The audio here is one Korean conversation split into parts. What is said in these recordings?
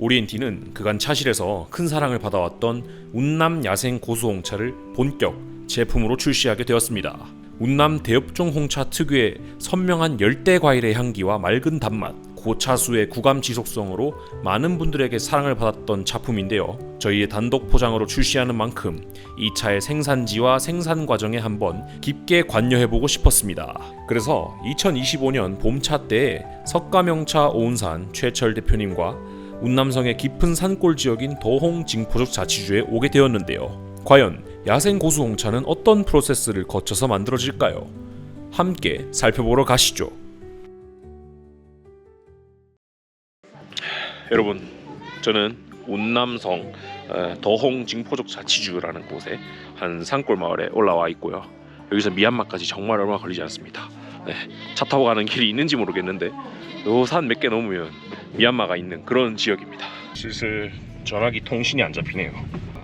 오리엔티는 그간 차실에서 큰 사랑을 받아왔던 운남 야생 고수 홍차를 본격 제품으로 출시하게 되었습니다. 운남 대엽종 홍차 특유의 선명한 열대 과일의 향기와 맑은 단맛, 고차수의 구감 지속성으로 많은 분들에게 사랑을 받았던 차품인데요. 저희의 단독 포장으로 출시하는 만큼 이 차의 생산지와 생산 과정에 한번 깊게 관여해보고 싶었습니다. 그래서 2025년 봄차 때에 석가명차 오운산 최철 대표님과 운남성의 깊은 산골 지역인 도홍 징포적 자치주에 오게 되었는데요. 과연 야생 고수 홍차는 어떤 프로세스를 거쳐서 만들어질까요? 함께 살펴보러 가시죠. 여러분, 저는 운남성 에, 더홍 징포족 자치주라는 곳에 한 산골 마을에 올라와 있고요. 여기서 미얀마까지 정말 얼마 걸리지 않습니다. 네, 차 타고 가는 길이 있는지 모르겠는데 요 산 몇 개 넘으면 미얀마가 있는 그런 지역입니다. 슬슬 전화기 통신이 안 잡히네요.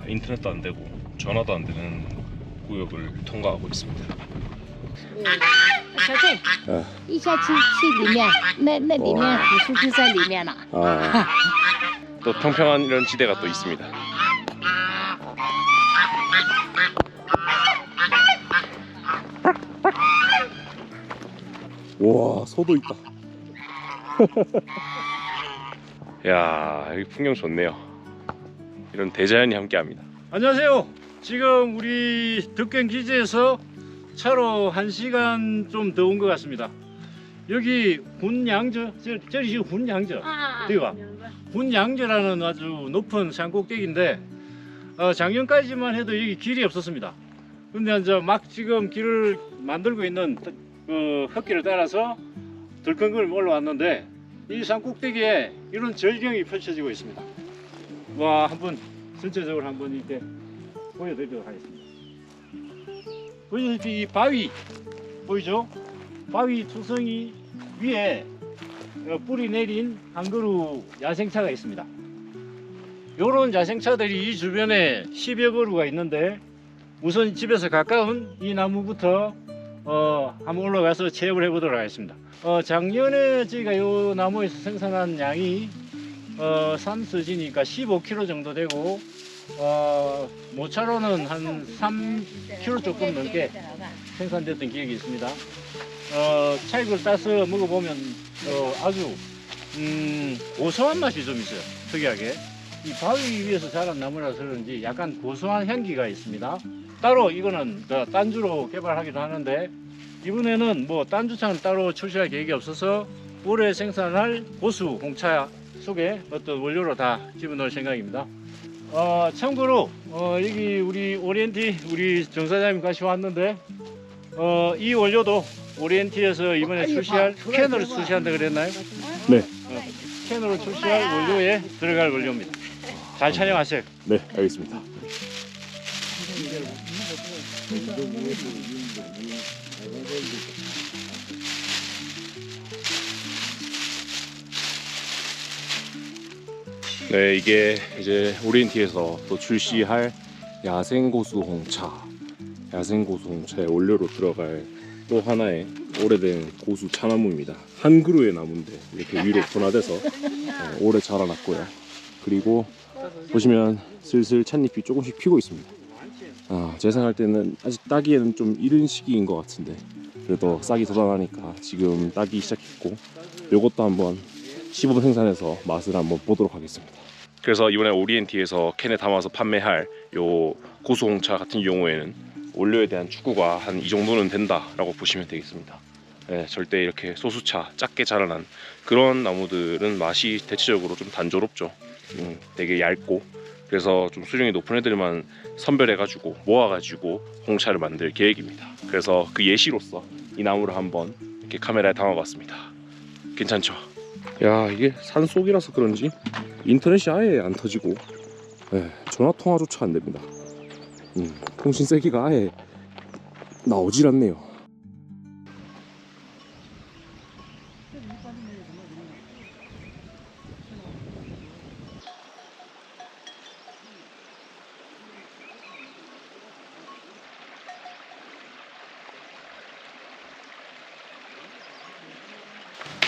인터넷도 안 되고 전화도 안 되는 구역을 통과하고 있습니다. 小翠，嗯一下去去里面，那那里面古树就在里面了。 아, 또 평평한 이런 지대가 또 있습니다. 우와 소도 있다. 이야 여기 풍경 좋네요. 이런 대자연이 함께합니다. 안녕하세요. 지금 우리 덕경 기지에서 차로 1시간 좀 더 온 것 같습니다. 여기 군양저 저기 지금 군양저. 아, 아 군양저라는 아주 높은 산꼭대기인데 어, 작년까지만 해도 여기 길이 없었습니다. 근데 이제 막 지금 길을 만들고 있는 그 흙길을 따라서 들컹걸 올라왔는데 이 산 꼭대기에 이런 절경이 펼쳐지고 있습니다. 와 한번 전체적으로 한번 이렇게 보여드리도록 하겠습니다. 보시다시피 이 바위 보이죠? 바위 투성이 위에 어, 뿌리 내린 한 그루 야생차가 있습니다. 요런 야생차들이 이 주변에 10여 그루가 있는데 우선 집에서 가까운 이 나무부터 어, 한번 올라가서 체험을 해보도록 하겠습니다. 어, 작년에 저희가 요 나무에서 생산한 양이 어, 산수지니까 15kg 정도 되고 어, 모차로는 한 3kg 조금 넘게 생산됐던 기억이 있습니다. 어, 차익을 따서 먹어보면 어, 아주 음, 고소한 맛이 좀 있어요. 특이하게. 이 바위 위에서 자란 나무라서 그런지 약간 고소한 향기가 있습니다. 따로 이거는 저 딴주로 개발하기도 하는데 이번에는 뭐 딴주차는 따로 출시할 계획이 없어서 올해 생산할 고수 홍차 속에 어떤 원료로 다 집어넣을 생각입니다. 어, 참고로 어, 여기 우리 오리엔티 우리 정 사장님 같이 왔는데 어, 이 원료도 오리엔티에서 이번에 출시할 캔으로 출시한다 그랬나요? 네. 어, 캔으로 출시할 원료에 들어갈 원료입니다. 잘 촬영하세요. 네, 알겠습니다. 네, 이게 이제 오리엔티에서 또 출시할 야생 고수 홍차. 야생 고수 홍차의 원료로 들어갈 또 하나의 오래된 고수 차나무입니다. 한 그루의 나무인데 이렇게 위로 분화돼서 어, 오래 자라났고요. 그리고 보시면 슬슬 찻잎이 조금씩 피고 있습니다. 아, 제 생각할 때는 아직 따기에는 좀 이른 시기인 것 같은데 그래도 싹이 돋아나니까 지금 따기 시작했고 요것도 한번 시범 생산해서 맛을 한번 보도록 하겠습니다. 그래서 이번에 오리엔티에서 캔에 담아서 판매할 요 고수홍차 같은 경우에는 원료에 대한 추구가 한 이 정도는 된다라고 보시면 되겠습니다. 네, 절대 이렇게 소수차 작게 자라난 그런 나무들은 맛이 대체적으로 좀 단조롭죠. 음, 되게 얇고 그래서 좀 수준이 높은 애들만 선별해가지고 모아가지고 홍차를 만들 계획입니다. 그래서 그 예시로서 이 나무를 한번 이렇게 카메라에 담아봤습니다. 괜찮죠? 야 이게 산 속이라서 그런지 인터넷이 아예 안 터지고 예, 전화 통화조차 안 됩니다. 음, 통신 세기가 아예 나오질 않네요.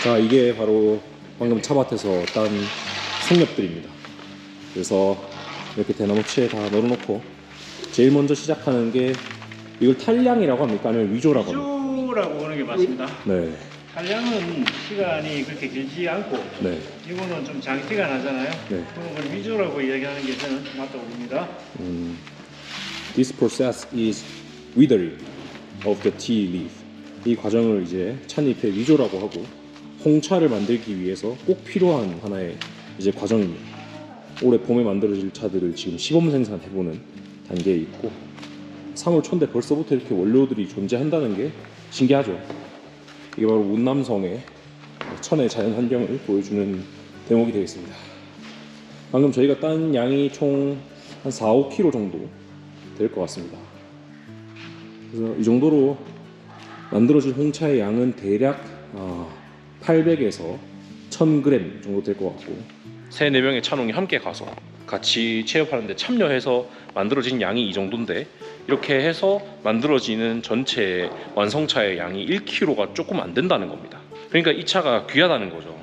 자 이게 바로 방금 차밭에서 딴 송엽들입니다. 그래서 이렇게 대나무치에 다 널어놓고 제일 먼저 시작하는 게 이걸 탈량이라고 합니까? 아니면 위조라고 합니까? 위주라고 보는 게 맞습니다. 네, 한량은 시간이 그렇게 길지 않고 네, 이거는 좀 장기가 나잖아요. 네. 그런 걸 위주라고 이야기하는 게 저는 맞다고 봅니다. 음, This process is withering of the tea leaf. 이 과정을 이제 찻잎의 위조라고 하고 홍차를 만들기 위해서 꼭 필요한 하나의 이제 과정입니다. 올해 봄에 만들어질 차들을 지금 시범 생산해보는 단계에 있고 3월 초인데 벌써부터 이렇게 원료들이 존재한다는 게 신기하죠. 이게 바로 운남성의 천의 자연 환경을 보여주는 대목이 되겠습니다. 방금 저희가 딴 양이 총 한 4, 5kg 정도 될 것 같습니다. 그래서 이 정도로 만들어진 홍차의 양은 대략 어, 800에서 1000g 정도 될 것 같고 세 네 명의 차농이 함께 가서 같이 체험하는데 참여해서 만들어진 양이 이 정도인데 이렇게 해서 만들어지는 전체 완성차의 양이 1kg가 조금 안 된다는 겁니다. 그러니까 이 차가 귀하다는 거죠.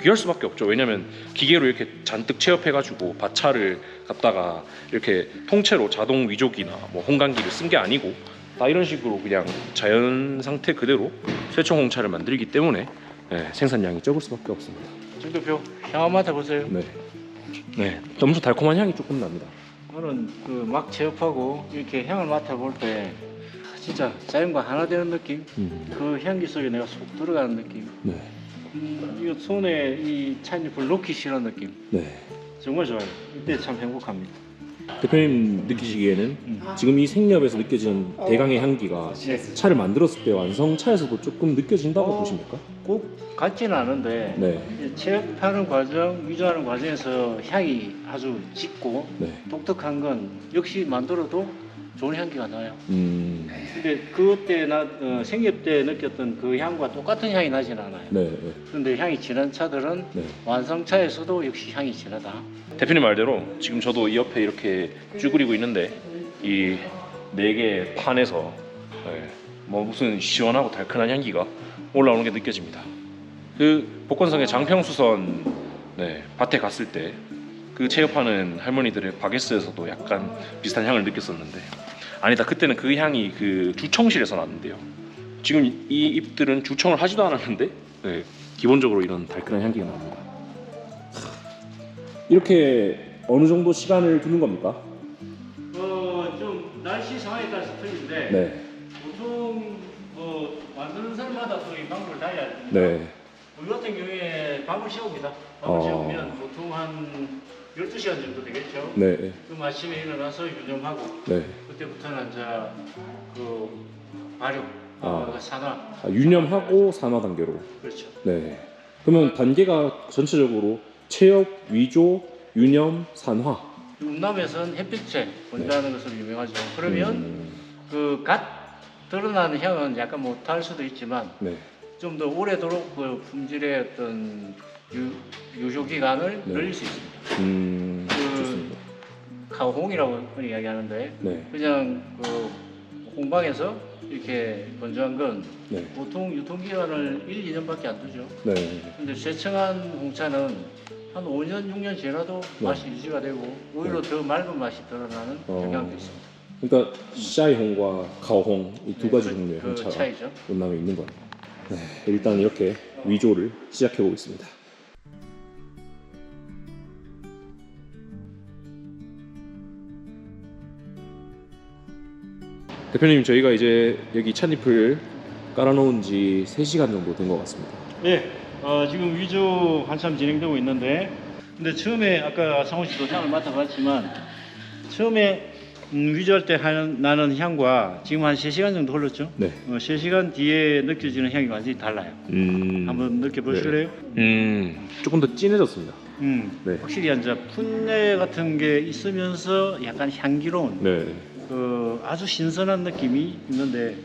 귀할 수밖에 없죠. 왜냐면 기계로 이렇게 잔뜩 체업해가지고 밭차를 갖다가 이렇게 통째로 자동 위조기나 뭐 홍간기를 쓴 게 아니고 다 이런 식으로 그냥 자연 상태 그대로 쇠청 홍차를 만들기 때문에 네, 생산량이 적을 수밖에 없습니다. 정도표 향 한번 맡아보세요. 네, 네, 점수 달콤한 향이 조금 납니다. 저는 그 막 제업하고 이렇게 향을 맡아볼 때 진짜 자연과 하나 되는 느낌? 음, 그 향기 속에 내가 쏙 들어가는 느낌? 네, 음, 이거 손에 이 찻잎을 놓기 싫은 느낌? 네. 정말 좋아요. 이때 참 행복합니다. 대표님 느끼시기에는 음. 지금 이 생렵에서 느껴지는 대강의 향기가 네. 차를 만들었을 때 완성차에서도 조금 느껴진다고 어. 보십니까? 꼭 같지는 않은데 네, 이 체업하는 과정, 위조하는 과정에서 향이 아주 짙고 네, 독특한 건 역시 만들어도 좋은 향기가 나요. 음, 근데 그때 나 어, 생nhập 때 느꼈던 그 향과 똑같은 향이 나진 않아요. 네, 네, 그런데 향이 진한 차들은 네. 완성차에서도 역시 향이 진하다. 대표님 말대로 지금 저도 이 옆에 이렇게 쭈그리고 있는데 이 네 개 판에서 네, 뭐 무슨 시원하고 달큰한 향기가 올라오는 게 느껴집니다. 그 복건성의 장평수선 네, 밭에 갔을 때 그 체업하는 할머니들의 바게스에서도 약간 비슷한 향을 느꼈었는데 아니다 그때는 그 향이 그 주청실에서 났는데요. 지금 이 잎들은 주청을 하지도 않았는데 네, 기본적으로 이런 달큰한 향기가 납니다. 이렇게 어느 정도 시간을 두는 겁니까? 어, 좀 날씨 상황에 따라서 틀린데 네, 보통 뭐 만드는 사람마다 또이 방법을 달리 합니다. 네, 우리 같은 경우에 밥을 씌웁니다. 밥을 어. 씌우면 보통 한 12시간 정도 되겠죠. 네, 그 아침에 일어나서 유념하고 네. 그때부터는 이제 그 발효, 아. 어, 산화 아, 유념하고 산화 단계로. 그렇죠. 네. 그러면 단계가 전체적으로 체업, 위조, 유념, 산화. 운남에서는 햇빛에 본다는 것으로 유명하죠. 그러면 음, 그갓 드러나는 향은 약간 못할 수도 있지만 네, 좀 더 오래도록 그 품질의 어떤 유, 유효 기간을 네. 늘릴 수 있습니다. 음, 그- 좋습니다. 카오홍이라고 흔히 이야기하는데 네, 그냥 그 홍방에서 이렇게 건조한 건 네, 보통 유통기간을 1, 2년밖에 안 두죠. 네, 근데 쇠청한 홍차는 한 5년, 6년 지나도 네. 맛이 유지가 되고 오히려 더 맑은 맛이 드러나는 어. 경향도 있습니다. 그러니까 샤이홍과 가오홍 이 두 가지 그- 종류의 그 홍차가 차이죠. 원남에 있는 거예요. 네, 일단 이렇게 위조를 시작해 보겠습니다. 대표님 저희가 이제 여기 찻잎을 깔아놓은 지 3시간 정도 된 것 같습니다. 네, 어, 지금 위조 한참 진행되고 있는데, 근데 처음에 아까 상호 씨도 향을 맡아봤지만 처음에 음, 위조할 때 하는, 나는 향과 지금 한 3시간 정도 흘렀죠. 네. 어, 3시간 뒤에 느껴지는 향이 완전히 달라요. 음, 한번 느껴보실래요? 음, 조금 더 진해졌습니다. 음, 네. 확실히 이제 풋내 같은 게 있으면서 약간 향기로운 네. 그 아주 신선한 느낌이 있는데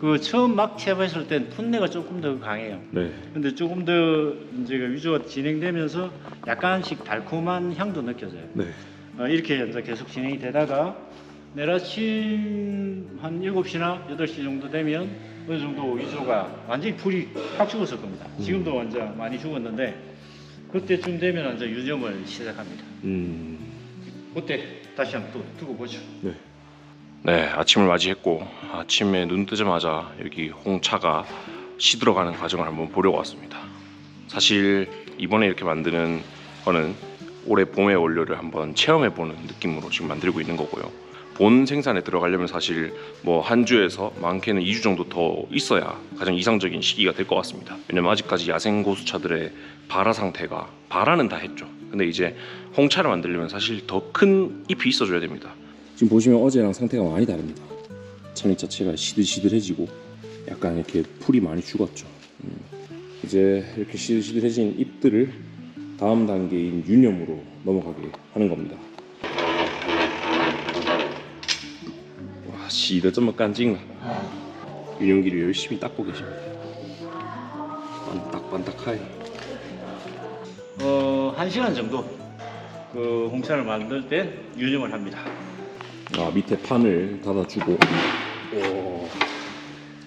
그 처음 막 체험했을 땐 풋내가 조금 더 강해요. 네. 근데 조금 더 이제 그 위조가 진행되면서 약간씩 달콤한 향도 느껴져요. 네. 어, 이렇게 이제 계속 진행이 되다가 내일 아침 한 7시나 8시 정도 되면 어느 정도 위조가 완전히 불이 확 죽었을 겁니다. 지금도 완전 많이 죽었는데 그때쯤 되면 이제 유점을 시작합니다. 음, 그때 다시 한번 또 두고 보죠. 네, 아침을 맞이했고 아침에 눈 뜨자마자 여기 홍차가 시들어가는 과정을 한번 보려고 왔습니다. 사실 이번에 이렇게 만드는 거는 올해 봄의 원료를 한번 체험해보는 느낌으로 지금 만들고 있는 거고요. 본 생산에 들어가려면 사실 뭐 한 주에서 많게는 2주 정도 더 있어야 가장 이상적인 시기가 될 것 같습니다. 왜냐면 아직까지 야생 고수차들의 발화 상태가 발화는 다 했죠. 근데 이제 홍차를 만들려면 사실 더 큰 잎이 있어줘야 됩니다. 지금 보시면 어제랑 상태가 많이 다릅니다. 차잎 자체가 시들시들해지고 약간 이렇게 풀이 많이 죽었죠. 음. 이제 이렇게 시들시들해진 잎들을 다음 단계인 유념으로 넘어가게 하는 겁니다. 와, 시드 좀 깐징나. 유념기를 열심히 닦고 계십니다. 반딱반딱하이. 어, 한 시간 정도 그 홍차를 만들 때 유념을 합니다. 아, 밑에 판을 닫아주고 오.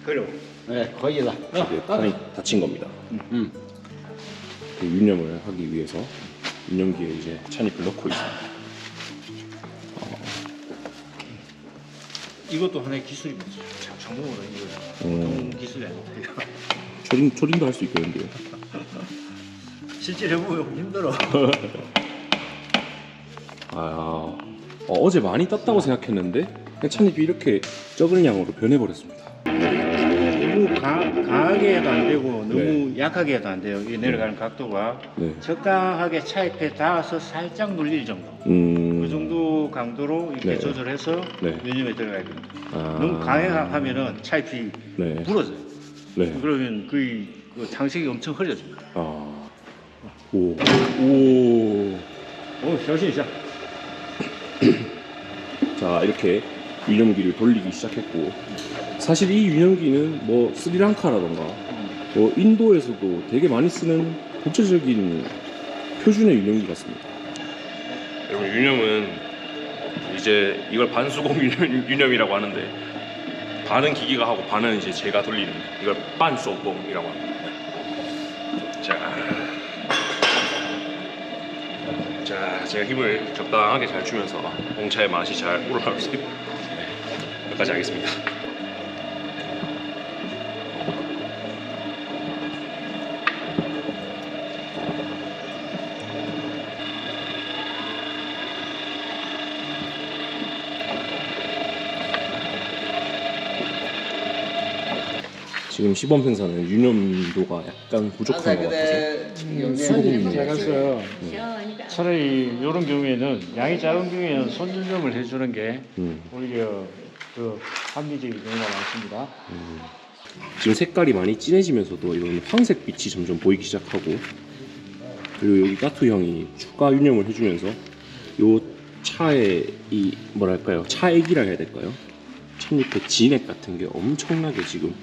그리고 네, 거의 다. 어, 판이 닫힌 겁니다. 음, 음. 그 유념을 하기 위해서 유념기에 이제 찬잎을 넣고 있습니다. 어. 이것도 하나의 기술입니다. 참 전문으로 이거 보통 음. 기술이 아니에요. 초딩 초딩도 할 수 있겠는데요. 실제로 해보면 힘들어. 아 어, 제 많이 땄다고 생각했는데 그냥 찬잎이 이렇게 적은 양으로 변해버렸습니다. 너무 강, 강하게 해도 안 되고 너무 네. 약하게 해도 안 돼요. 이 내려가는 각도가 네. 적당하게 차입에 닿아서 살짝 눌릴 정도. 음. 그 정도 강도로 이렇게 네. 조절해서 네. 유념에 들어가야 됩니다. 아. 너무 강하면은 차잎이 네. 부러져요. 네. 그러면 거의 그 장식이 엄청 흐려집니다. 아. 오. 오. 오,小心一下. 자 이렇게 유념기를 돌리기 시작했고 사실 이 유념기는 뭐 스리랑카라던가 뭐 인도에서도 되게 많이 쓰는 국제적인 표준의 유념기 같습니다. 여러분 유념은 이제 이걸 반수공 유념, 유념이라고 하는데 반은 기계가 하고 반은 이제 제가 돌리는 이걸 반소공이라고 합니다. 자, 자 제가 힘을 적당하게 잘 주면서 홍차의 맛이 잘 우러나올 수 있도록 네, 여기까지 하겠습니다. 지금 시범 생산은 유념도가 약간 부족한 것 같아서 수공 유념. 작았어요. 차라리 이런 경우에는 양이 작은 경우에는 손유념을 해주는 게 음. 오히려 그 합리적인 경우가 많습니다. 지금 색깔이 많이 진해지면서도 이런 황색 빛이 점점 보이기 시작하고 그리고 여기 까투 형이 추가 유념을 해주면서 요 차의 이 뭐랄까요 차액이라 해야 될까요 찻잎의 진액 같은 게 엄청나게 지금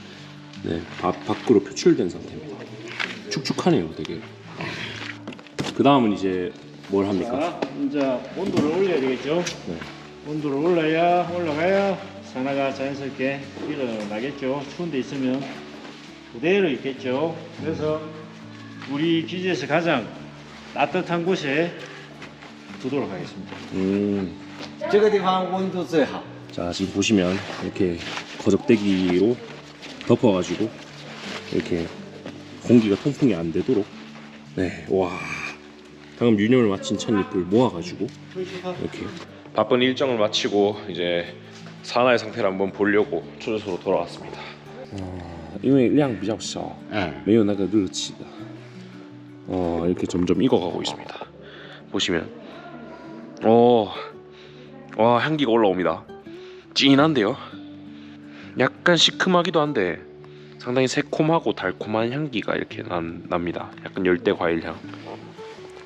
네 밖- 밖으로 표출된 상태입니다 축축하네요 되게 그 다음은 이제 뭘 합니까 자, 이제 온도를 올려야 되겠죠. 네. 온도를 올라야 올라가야 산화가 자연스럽게 일어나겠죠. 추운 데 있으면 그대로 있겠죠. 그래서 우리 기지에서 가장 따뜻한 곳에 두도록 하겠습니다. 음, 这个地方温度最好。 자 지금 보시면 이렇게 거적대기로 덮어가지고 이렇게 공기가 통풍이 안 되도록 네와 방금 유념을 마친 찻잎을 모아가지고 이렇게 바쁜 일정을 마치고 이제 산화의 상태를 한번 보려고 초저소로 돌아왔습니다. 어, 因为量比较少嗯，没有那个热气的 어, 이렇게 점점 익어가고 있습니다. 보시면 어, 와 향기가 올라옵니다. 진한데요. 약간 시큼하기도 한데 상당히 새콤하고 달콤한 향기가 이렇게 난, 납니다. 약간 열대 과일 향.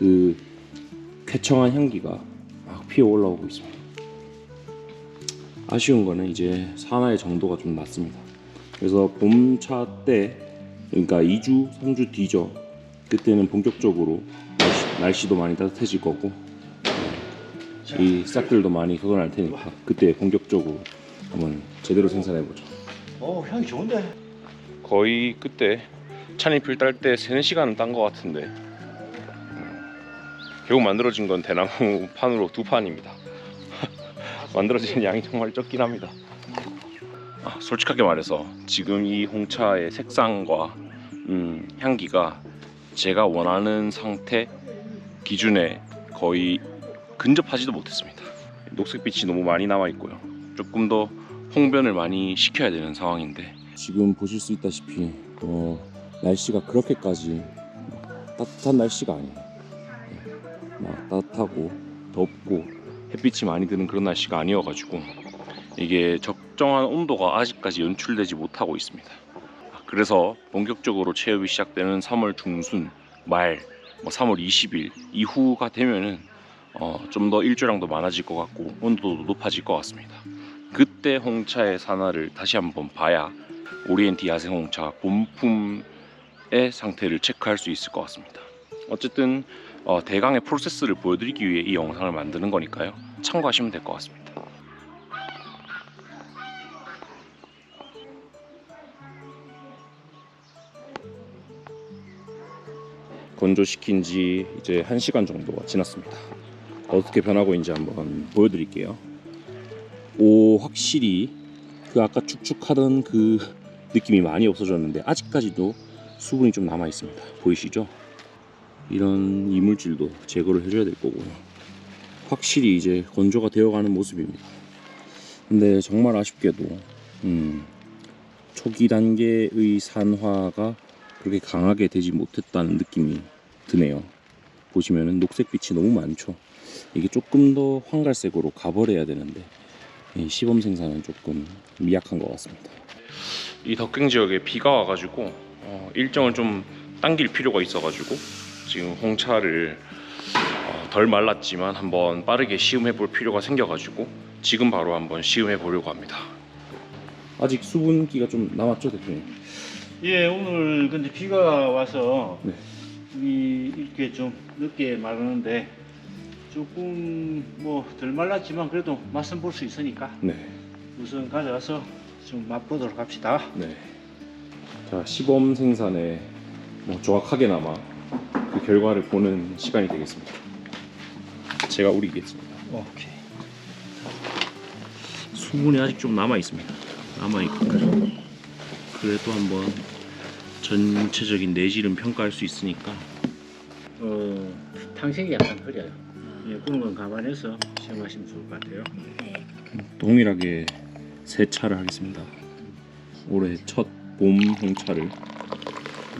그 쾌청한 향기가 막 피어 올라오고 있습니다. 아쉬운 거는 이제 산화의 정도가 좀 낮습니다. 그래서 봄차 때 그러니까 2주, 3주 뒤죠. 그때는 본격적으로 날씨, 날씨도 많이 따뜻해질 거고 이 싹들도 많이 걷어날 테니까 그때 본격적으로 한번 제대로 생산해 보죠. 어 향이 좋은데. 거의 그때 찬잎을 딸 때 3, 4시간은 딴 것 같은데 음, 결국 만들어진 건 대나무 판으로 두 판입니다. 만들어진 양이 정말 적긴 합니다. 아, 솔직하게 말해서 지금 이 홍차의 색상과 음, 향기가 제가 원하는 상태 기준에 거의 근접하지도 못했습니다. 녹색빛이 너무 많이 남아 있고요. 조금 더 홍변을 많이 시켜야 되는 상황인데. 지금 보실 수 있다시피 어, 날씨가 그렇게까지 따뜻한 날씨가 아니에요. 예, 막 따뜻하고 덥고 햇빛이 많이 드는 그런 날씨가 아니어가지고 이게 적정한 온도가 아직까지 연출되지 못하고 있습니다. 그래서 본격적으로 체업이 시작되는 3월 중순 말, 뭐 3월 20일 이후가 되면은 어, 좀 더 일조량도 많아질 것 같고 온도도 높아질 것 같습니다. 그때 홍차의 산화를 다시 한번 봐야 오리엔티 야생 홍차 본품의 상태를 체크할 수 있을 것 같습니다. 어쨌든 어, 대강의 프로세스를 보여드리기 위해 이 영상을 만드는 거니까요. 참고하시면 될 것 같습니다. 건조시킨 지 이제 1시간 정도가 지났습니다. 어떻게 변하고 있는지 한번 보여드릴게요. 오, 확실히 그 아까 축축하던 그 느낌이 많이 없어졌는데 아직까지도 수분이 좀 남아 있습니다. 보이시죠? 이런 이물질도 제거를 해줘야 될 거고요. 확실히 이제 건조가 되어가는 모습입니다. 근데 정말 아쉽게도 음, 초기 단계의 산화가 그렇게 강하게 되지 못했다는 느낌이 드네요. 보시면은 녹색빛이 너무 많죠. 이게 조금 더 황갈색으로 가버려야 되는데 이 시범 생산은 조금 미약한 것 같습니다. 이 덕경 지역에 비가 와가지고 어, 일정을 좀 당길 필요가 있어가지고 지금 홍차를 어, 덜 말랐지만 한번 빠르게 시음해 볼 필요가 생겨가지고 지금 바로 한번 시음해 보려고 합니다. 아직 수분기가 좀 남았죠, 대표님? 예 오늘 근데 비가 와서 네. 이 이렇게 좀 늦게 마르는데 조금 뭐 덜 말랐지만 그래도 맛은 볼 수 있으니까 네, 우선 가져가서 좀 맛보도록 합시다. 네. 자 시범 생산에 뭐 정확하게나마 그 결과를 보는 시간이 되겠습니다. 제가 우리겠습니다. 오케이. 수분이 아직 좀 남아 있습니다. 남아 있고 그래도 한번 전체적인 내질은 평가할 수 있으니까 어 탕색이 약간 흐려요. 예 그런 건 감안해서 시험하시면 좋을 것 같아요. 동일하게 세차를 하겠습니다. 올해 첫 봄 홍차를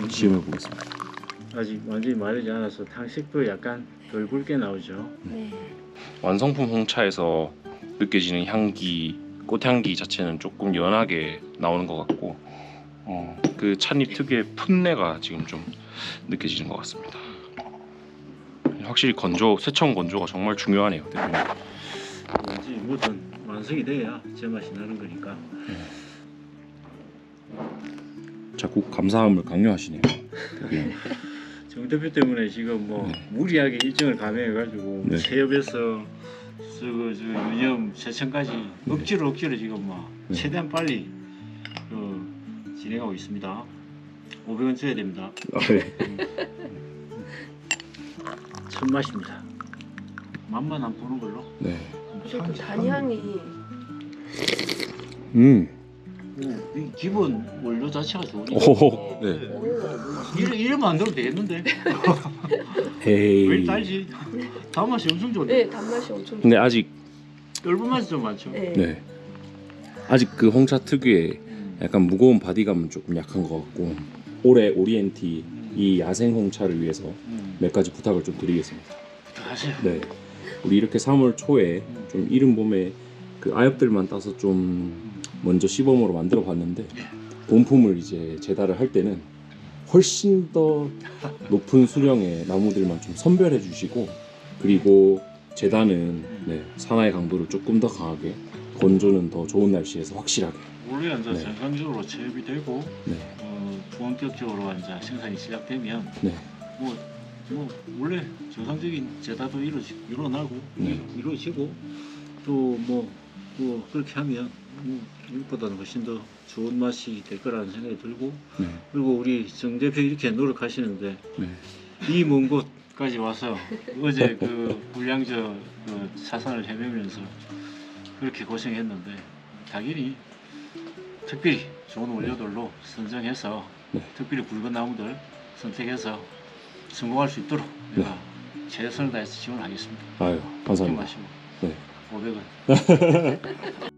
시음해 보겠습니다. 아직 완전히 마르지 않아서 탕색도 약간 덜 굵게 나오죠. 네. 완성품 홍차에서 느껴지는 향기, 꽃향기 자체는 조금 연하게 나오는 것 같고 어, 그 찻잎 특유의 풋내가 지금 좀 느껴지는 것 같습니다. 확실히 건조, 세청 건조가 정말 중요하네요, 대표님. 완전히 뭐든 완성이 돼야 제맛이 나는 거니까. 자꾸 감사함을 강요하시네요. 대표님. 정 대표 때문에 지금 뭐 네. 무리하게 일정을 감행해가지고 네. 체협에서 저거 저 유념 세천까지 억지로 억지로 지금 뭐 네. 최대한 빨리 그 진행하고 있습니다. 500원 줘야 됩니다. 아, 네. 첫 맛입니다. 맛만 안 보는 걸로. 네. 그래도 단향이 음. 이 기본 원료 자체가 좋으니까 오. 네. 이래, 이래만 안 들어도 되겠는데 에이. 왜 달지? 단맛이 엄청 좋네. 네 단맛이 엄청 근데 아직 떫은 맛이 좀 많죠. 네. 네. 아직 그 홍차 특유의 음. 약간 무거운 바디감은 조금 약한 것 같고 올해 오리엔티 이 야생 홍차를 위해서 음. 몇 가지 부탁을 좀 드리겠습니다. 하세요. 네. 우리 이렇게 3월 초에 좀 이른 봄에 그 아엽들만 따서 좀 먼저 시범으로 만들어 봤는데 본품을 이제 재달을 할 때는 훨씬 더 높은 수령의 나무들만 좀 선별해 주시고 그리고 재단은 네, 산화의 강도를 조금 더 강하게 건조는 더 좋은 날씨에서 확실하게 원래 이제 네. 정상적으로 체업이 되고 네, 어, 본격적으로 이제 생산이 시작되면 네, 뭐, 뭐 원래 정상적인 제다도 이루어지, 일어나고 네. 이루어지고 또 뭐 뭐 그렇게 하면 뭐 이것보다는 훨씬 더 좋은 맛이 될 거라는 생각이 들고 네, 그리고 우리 정 대표 이렇게 노력하시는데 네. 이먼 곳까지 와서 어제 그 불량저 그 사선을 헤매면서 그렇게 고생했는데 당연히 특별히 좋은 원료들로 선정해서 네. 특별히 굵은 나무들 선택해서 성공할 수 있도록 네. 내가 최선을 다해서 지원하겠습니다. 아유 감사합니다. 마 시고 네. 500원